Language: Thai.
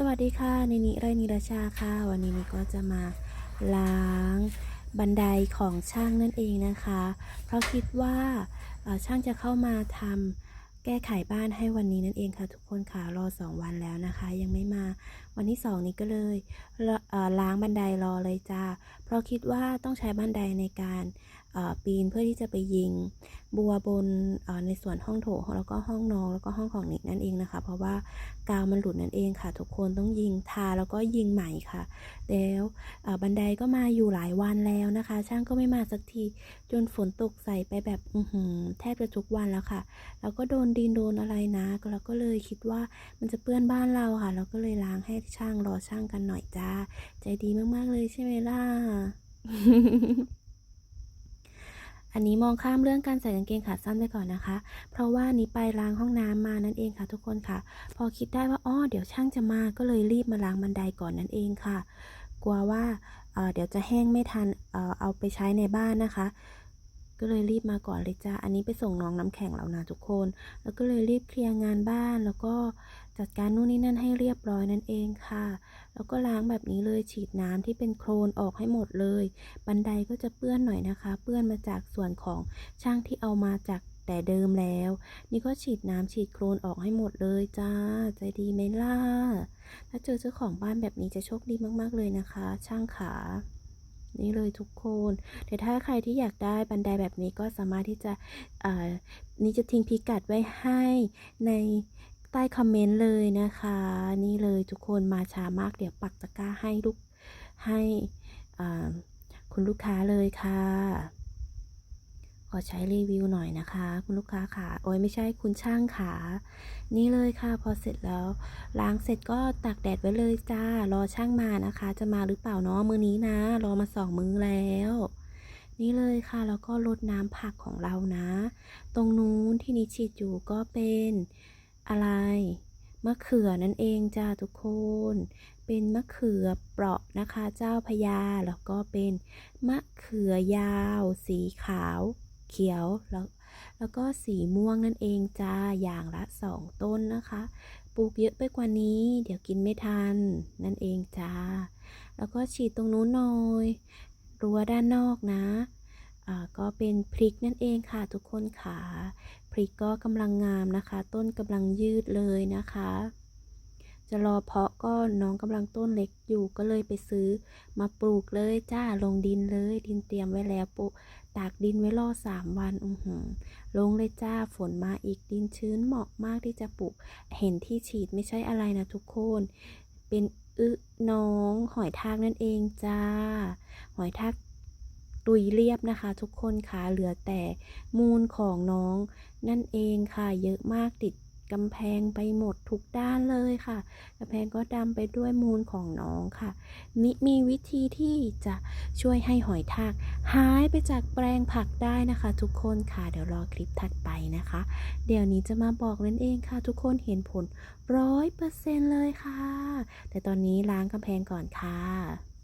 สวัสดีค่ะนินิไรนิรชาค่ะ วันนี้นิก็จะมาล้างบันไดของช่างนั่นเองนะคะ เพราะคิดว่าช่างจะเข้ามาทำแก้ไขบ้านให้วันนี้นั่นเองค่ะทุกคนค่ะรอสองวันแล้วนะคะ ยังไม่มาวันที่สองนี้ก็เลยล้างบันไดรอเลยจ้าเพราะคิดว่าต้องใช้บันไดในการ ปีนเพื่อที่จะไปยิงบัวบนในส่วนห้องโถงแล้วก็ห้องนอนแล้วก็ห้องของนิกนั่นเองนะคะ เพราะว่ากาวมันหลุดนั่นเองค่ะ ทุกคนต้องยิงทาแล้วก็ยิงใหม่ค่ะ แล้วบันไดก็มาอยู่หลายวันแล้วนะคะ ช่างก็ไม่มาสักทีจนฝนตกใส่ไปแบบอืแทบจะทุกวันแล้วค่ะ แล้วก็โดนดินโดนอะไรนะเราก็เลยคิดว่ามันจะเปื้อนบ้านเราค่ะ เราก็เลยล้างให้ช่างรอช่างกันหน่อยจ้า ใจดีมากๆเลยใช่ไหมล่ะ อันนี้มองข้ามเรื่องการใส่กางเกงขาสั้นไปก่อนนะคะ เพราะว่านี้ไปล้างห้องน้ำมานั่นเองค่ะทุกคนค่ะ พอคิดได้ว่าอ้อเดี๋ยวช่างจะมาก็เลยรีบมาล้างบันไดก่อนนั่นเองค่ะ กลัวว่าเเดี๋ยวจะแห้งไม่ทันเอเอาไปใช้ในบ้านนะคะก็เลยรีบมาก่อนเลยจ้า อันนี้ไปส่งน้องน้ำแข็งแล้วนะทุกคน แล้วก็เลยรีบเคลียร์งานบ้าน แล้วก็ จัดการนู่นนี่นั่นให้เรียบร้อยนั่นเองค่ะ แล้วก็ล้างแบบนี้เลยฉีดน้ำที่เป็นโคลนออกให้หมดเลย บันไดก็จะเปื้อนหน่อยนะคะ เปื้อนมาจากส่วนของช่างที่เอามาจากแต่เดิมแล้ว นี่ก็ฉีดน้ำฉีดโคลนออกให้หมดเลยจ้า ใจดีไหมล่ะ ถ้าเจอเจ้าของบ้านแบบนี้จะโชคดีมากๆเลยนะคะ ช่างขา นี่เลยทุกคนแต่ถ้าใครที่อยากได้บันไดแบบนี้ก็สามารถที่จะอ่อนี่จะทิ้งพิกัดไว้ให้ใน ต้คอมเมนต์เลยนะคะ นี่เลยทุกคนมาช้ามากเดี๋ยวปักตะกร้าให้ลูกให้คุณลูกค้าเลยค่ะขอใช้รีวิวหน่อยนะคะ คุณลูกค้าขาโอ้ยไม่ใช่คุณช่างขา นี่เลยค่ะ พอเสร็จแล้วล้างเสร็จก็ตากแดดไว้เลยจ้ารอช่างมานะคะ จะมาหรือเปล่าเนาะมือนี้นะ รอมาสองมือแล้ว นี่เลยค่ะแล้วก็รดน้ำผักของเรานะ ตรงนู้นที่นิชิดอยู่ก็เป็น อะไร มะเขือนั่นเองจ้าทุกคน เป็นมะเขือเปราะนะคะ เจ้าพญาแล้วก็เป็นมะเขือยาว สีขาว เขียวแล้วแล้วก็สีม่วงนั่นเองจ้าอย่างละสองต้นนะคะ ปลูกเยอะไปกว่านี้ เดี๋ยวกินไม่ทัน นั่นเองจ้า แล้วก็ฉีดตรงนู้นหน่อยรั้วด้านนอกนะ ก็เป็นพริกนั่นเองค่ะทุกคนค่ะพริกก็กำลังงามนะคะ ต้นกำลังยืดเลยนะคะ จะรอเพาะก็น้องกำลังต้นเล็กอยู่ก็เลยไปซื้อมาปลูกเลยจ้าลงดินเลยดินเตรียมไว้แล้วปลูกตากดินไว้รอสามวันอือหือลงเลยจ้าฝนมาอีกดินชื้นเหมาะมากที่จะปลูก เห็นที่ฉีดไม่ใช่อะไรนะทุกคน เป็นอึน้องหอยทากนั่นเองจ้า หอยทาก ตุยเรียบนะคะ ทุกคนค่ะเหลือแต่มูลของน้อง นั่นเองค่ะ เยอะมากติดกำแพงไปหมดทุกด้านเลยค่ะกำแพงก็ดำไปด้วยมูลของน้องค่ะมิมีวิธีที่จะช่วยให้หอยทากหายไปจากแปลงผักได้นะคะ ทุกคนค่ะ เดี๋ยวรอคลิปถัดไปนะคะ เดี๋ยวนี้จะมาบอกนั่นเองค่ะ ทุกคนเห็นผลร้อยเปอร์เซ็นเลยค่ะ แต่ตอนนี้ล้างกำแพงก่อนค่ะ